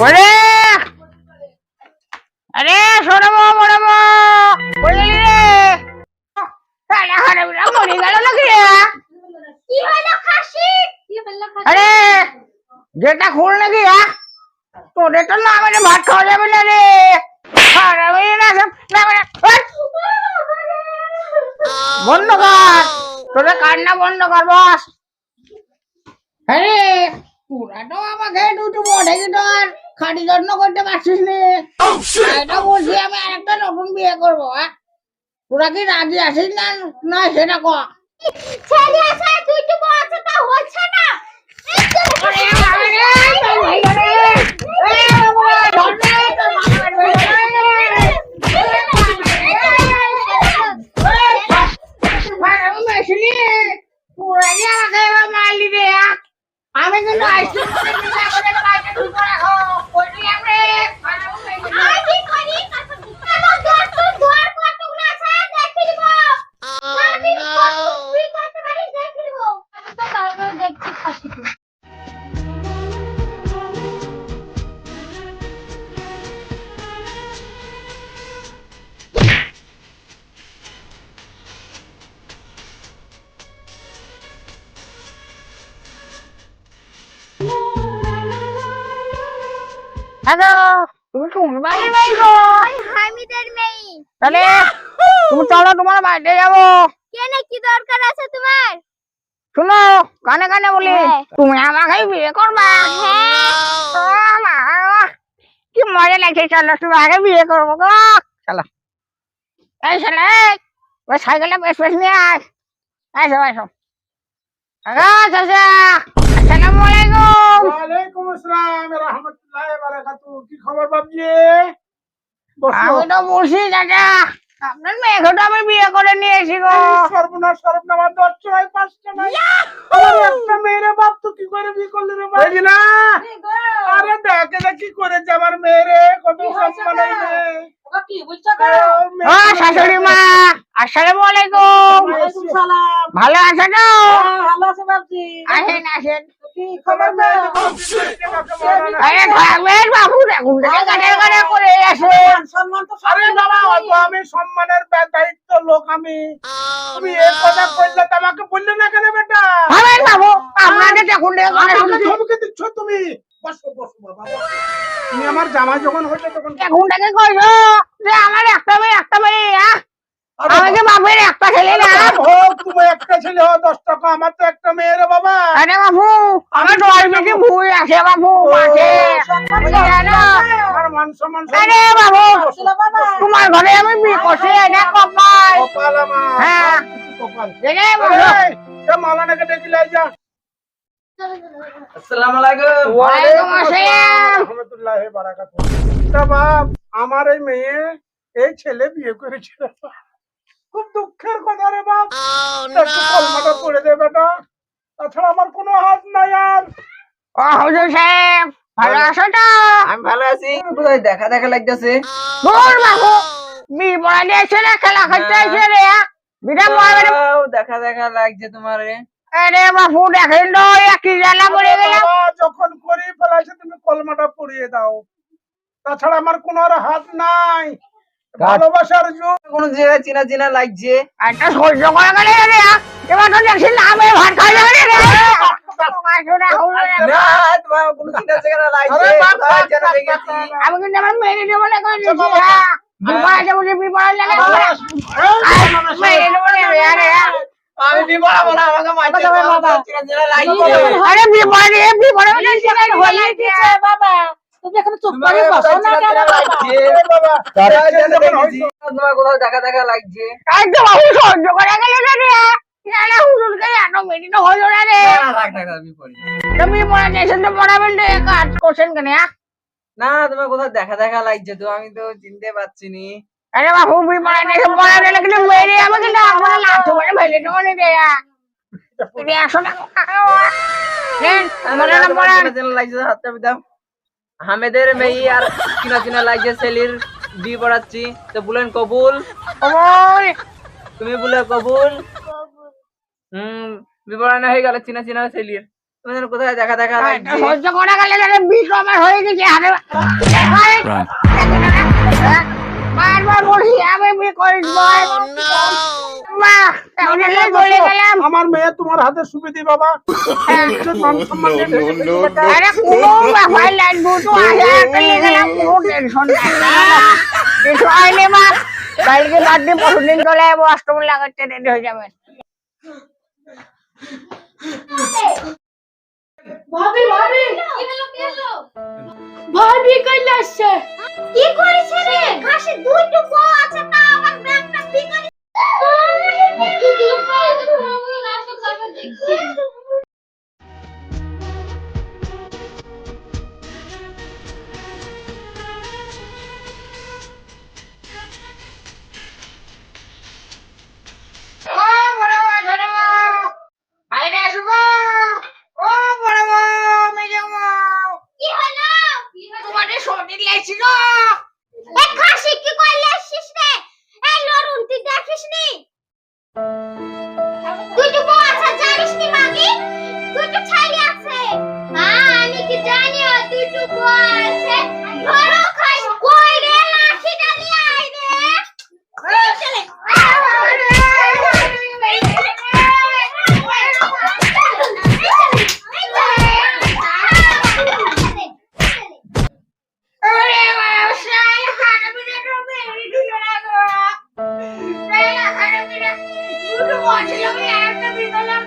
করে। আরে সরমো মরমো করে গেলি রে? মরে গেল নাকি রে? কি হলো খাসি? কি হলো খাসি? আরে যেটা খুল নাকি হ্যাঁ তোদের তো না মেরে ভাত খাওয়া যাবে না রে। হারামি না না ওই! বন্ধ কর। তোদের কান্না বন্ধ কর বস। আরে তোরা তো আমাকে দুটো বড়ে আর খাটি যত্ন করতে পারছিস নি এটা বলছি আমি আরেকটা নতুন বিয়ে করব হ্যাঁ তোরা কি রাজি আছিস না না সেটা কর ছেলে আছে তুই তো বলছ তা হচ্ছে না আরে বাবা রে, ভাই রে। এ বাবা, ধর রে, তোর বাবা হ্যালো তুমি কোন বাড়ি বাড়ি গো হামিদের মেয়ে তাহলে তুমি চলো তোমার বাড়িতে যাব কেন কি দরকার আছে তোমার শুনো কানে কানে বলি হ্যাঁ। তুমি আমাকে বিয়ে করবা মা, কি মজা লাগছে চলো তোমাকে বিয়ে করব গো চলো এই ছেলে ওই সাইকেলটা বেশ বেশ নিয়ে আয় এসো এসো আগা চাচা আসসালামু আলাইকুম। ওয়ালাইকুম আসসালাম রহমতুল্লাহ বারাকাতু কি খবর বাবজি? আমি তো বলছি চাচা আপনার মেয়েকে তো আমি বিয়ে করে নিয়ে এসি গো। সর্বনাশ সর্বনাশ আমার দশটা নয় পাঁচটা নয় আমার একটা মেয়েরে বাপ তো কি করে বিয়ে করলি রে বাপ না আরে দেখে দেখ করেছে আমার মেয়েরে? কত সম্মান শাশুড়ি মা আসসালামু আলাইকুম। ভালো আছো তো? আসেন আসেন। সম্মানের দায়িত্ব লোক আমি। তুমি এই কথা বললে আমাকে বললে না কেন বেটা? আপনাকে দেখুন তুমি। তুমি আমার জামা যখন হয়েছে তখন দেখুন দেখে কইছো যে আমার একটা মেয়ে একটা মেয়ে? আরে আমি কি বাপের একটা ছেলে না হোক তুমি একটা ছেলে হো দশ টাকা আমার তো একটা মেয়ে রে বাবা। আরে বাবু আমার দশ বেশি ভুল আছে বাবু মাঝে বুঝলে না? আমার সম্মান আরে বাবু তোমার ঘরে আমি বিয়ে করছি এটা কপাল। কপাল আমার হ্যাঁ। কপাল। দেখে বাবু। এই, এ মালানাকে ডেকে লাই যা। আমার এই মেয়ে এই ছেলে বিয়ে করেছে খুব দুঃখের কথা রে বাপ। কলমাটা পড়ে দে বেটা। তাছাড়া আমার কোনো হাত নাই আর। ও হুজুর সাহেব ভালো আছো তো? আমি ভালো আছি। কোথায় দেখা দেখা লাগতেছে। দূর বাবু খেলা খেলতে রে। দেখা দেখা লাগছে তোমারে। আরে বাবু দেখেন তো একই জ্বালা পড়ে গেলাম যখন করি ফেলাইছে তুমি কলমাটা পড়িয়ে দাও তাছাড়া আমার কোনো আর হাত নাই ভালোবাসার যুগ কোন জায়গায় চেনা চেনা লাগছে একটা সহ্য করা গেলে রে এবার তো দেখছি নামে ভাত খাই যাবে রে বাপ, বাপ, বাপ, বাপ, আমি কিন্তু আমার মেরে দেবো না হ্যাঁ বিপদে বসে বিপদ লাগে মেরে দেবো না হয়ে তুমি এখন করে বসো না কেন? বাবা? দেখা দেখা লাগছে তাই তো সহ্য করা গেলে না রে। ইয়ারে হুজুরকে এত মেরি হলো না রে। তুমি তো পড়াবেন তো কাজ করছেন কেন হ্যাঁ? না তোমার কোথাও দেখা দেখা লাগছে তো আমি তো চিনতে পারছি নি। আরে বাবু বিপদে দিয়েছে পড়া দিলে কিন্তু মেরে আমাকে না হামেদের মেয়ে আর চিনা চিনা লাগছে সেলির বিয়ে পড়াচ্ছি। তো বলেন কবুল। তুমি বলে কবুল। হুম পড়ানো হয়ে গেল চিনা চিনা সেলির তোমাদের কোথায় দেখা দেখা লাগছে। সহ্য করা গেলে বিষ আমার হয়ে গেছে। বারবার বলছি আমি বিয়ে করিস বল মা তাহলে বলে গেলাম। আমার মেয়ে তোমার হাতে সুবিধি বাবা কালকে বার্থডে পরশুদিন চলে যাব অষ্টমী লাগাতে রেডি হয়ে যাবেন ভাবি ভাবি। কি হলো কি হলো ভাবি কইলে আসছে। কি করেছে রে ঘাসে দুটো পা আছে তা আবার ব্যাগটা ভিখারি বলছিলাম একটা বিকলাম